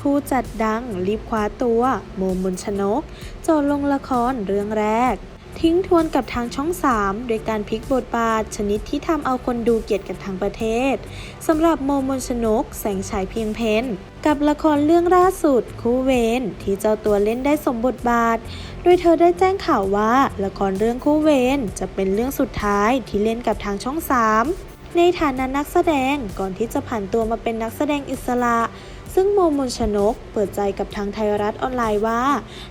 ผู้จัดดังรีบคว้าตัวโมมุนชนก โจทย์ลงละครเรื่องแรก ทิ้งทวนกับทางช่อง 3 โดยการพลิกบทบาทชนิดที่ทำเอาคนดูเกลียดกันทั้งประเทศสำหรับโมมนชนก แสงฉายเพียงเพนกับละครเรื่องล่าสุด คู่เวนที่เจ้าตัวเล่นได้สมบทบาท โดยเธอได้แจ้งข่าวว่าละครเรื่องคู่เวนจะเป็นเรื่องสุดท้ายที่เล่นกับทางช่อง 3ในฐานะนักแสดงก่อนที่จะผ่านตัวมาเป็นนักแสดงอิสระ ซึ่งโมมนชนกเปิดใจกับทางไทยรัฐออนไลน์ว่า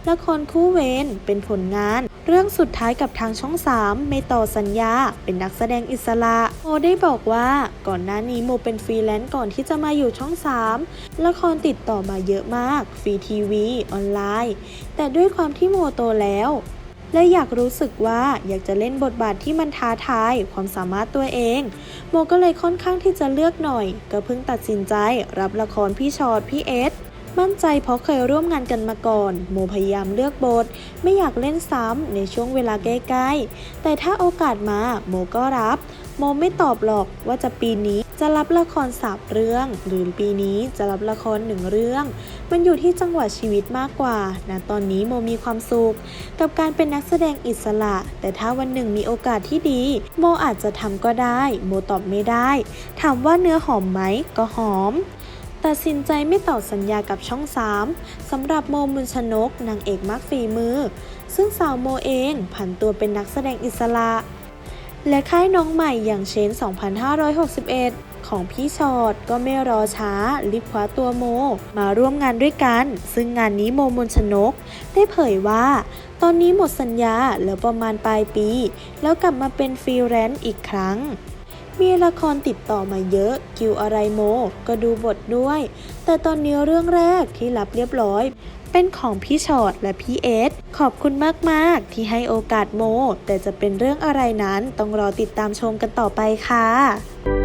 ละครคู่เวนเป็นผลงาน เรื่องสุดท้ายกับทางช่อง 3 ไม่ต่อสัญญา เป็นนักแสดงอิสระโมได้บอกว่าก่อนหน้านี้โมเป็นฟรีแลนซ์ก่อนที่จะมาอยู่ช่อง 3 ละครติดต่อมาเยอะมาก ฟรีทีวี ออนไลน์ แต่ด้วยความที่โมโตแล้ว และอยากรู้สึกว่าอยากจะเล่นบทบาทที่มันท้าทายความสามารถตัวเอง โมก็เลยค่อนข้างที่จะเลือกหน่อย ก็เพิ่งตัดสินใจรับละครพี่ชอดพี่เอสมั่นใจเพราะเคยร่วมงานกันมาก่อน โมพยายามเลือกบท ไม่อยากเล่นซ้ำในช่วงเวลาใกล้ๆ แต่ถ้าโอกาสมาโมก็รับ โมไม่ตอบหรอกว่าจะปีนี้ จะรับละครสามเรื่อง หรือปีนี้จะรับละครหนึ่งเรื่อง มันอยู่ที่จังหวะชีวิตมากกว่านะตอนนี้โมมีความสุขกับการเป็นนักแสดงอิสระ แต่ถ้าวันหนึ่งมีโอกาสที่ดี โมอาจจะทำก็ได้ โมตอบไม่ได้ ถามว่าเนื้อหอมไหมก็หอมตัดสินใจไม่ต่อสัญญากับช่อง 3สำหรับโมมุนชนกนางเอกมักฝีมือ ซึ่งสาวโมเองผันตัวเป็นนักแสดงอิสระ และค่ายน้องใหม่อย่างเชน 2561 ของพี่ชอดก็ไม่รอช้ารีบคว้าตัวโม มาร่วมงานด้วยกัน ซึ่งงานนี้โมมนชนก ได้เผยว่า ตอนนี้หมดสัญญาเหลือประมาณปลายปี แล้วกลับมาเป็นฟรีแลนซ์อีกครั้ง มีละครติดต่อมาเยอะคิวอะไรโม ก็ดูบทด้วย แต่ตอนนี้เรื่องแรกที่รับเรียบร้อยเป็นของพี่ชอดและพี่เอส ขอบคุณมากๆ ที่ให้โอกาสโม แต่จะเป็นเรื่องอะไรนั้นต้องรอติดตามชมกันต่อไปค่ะ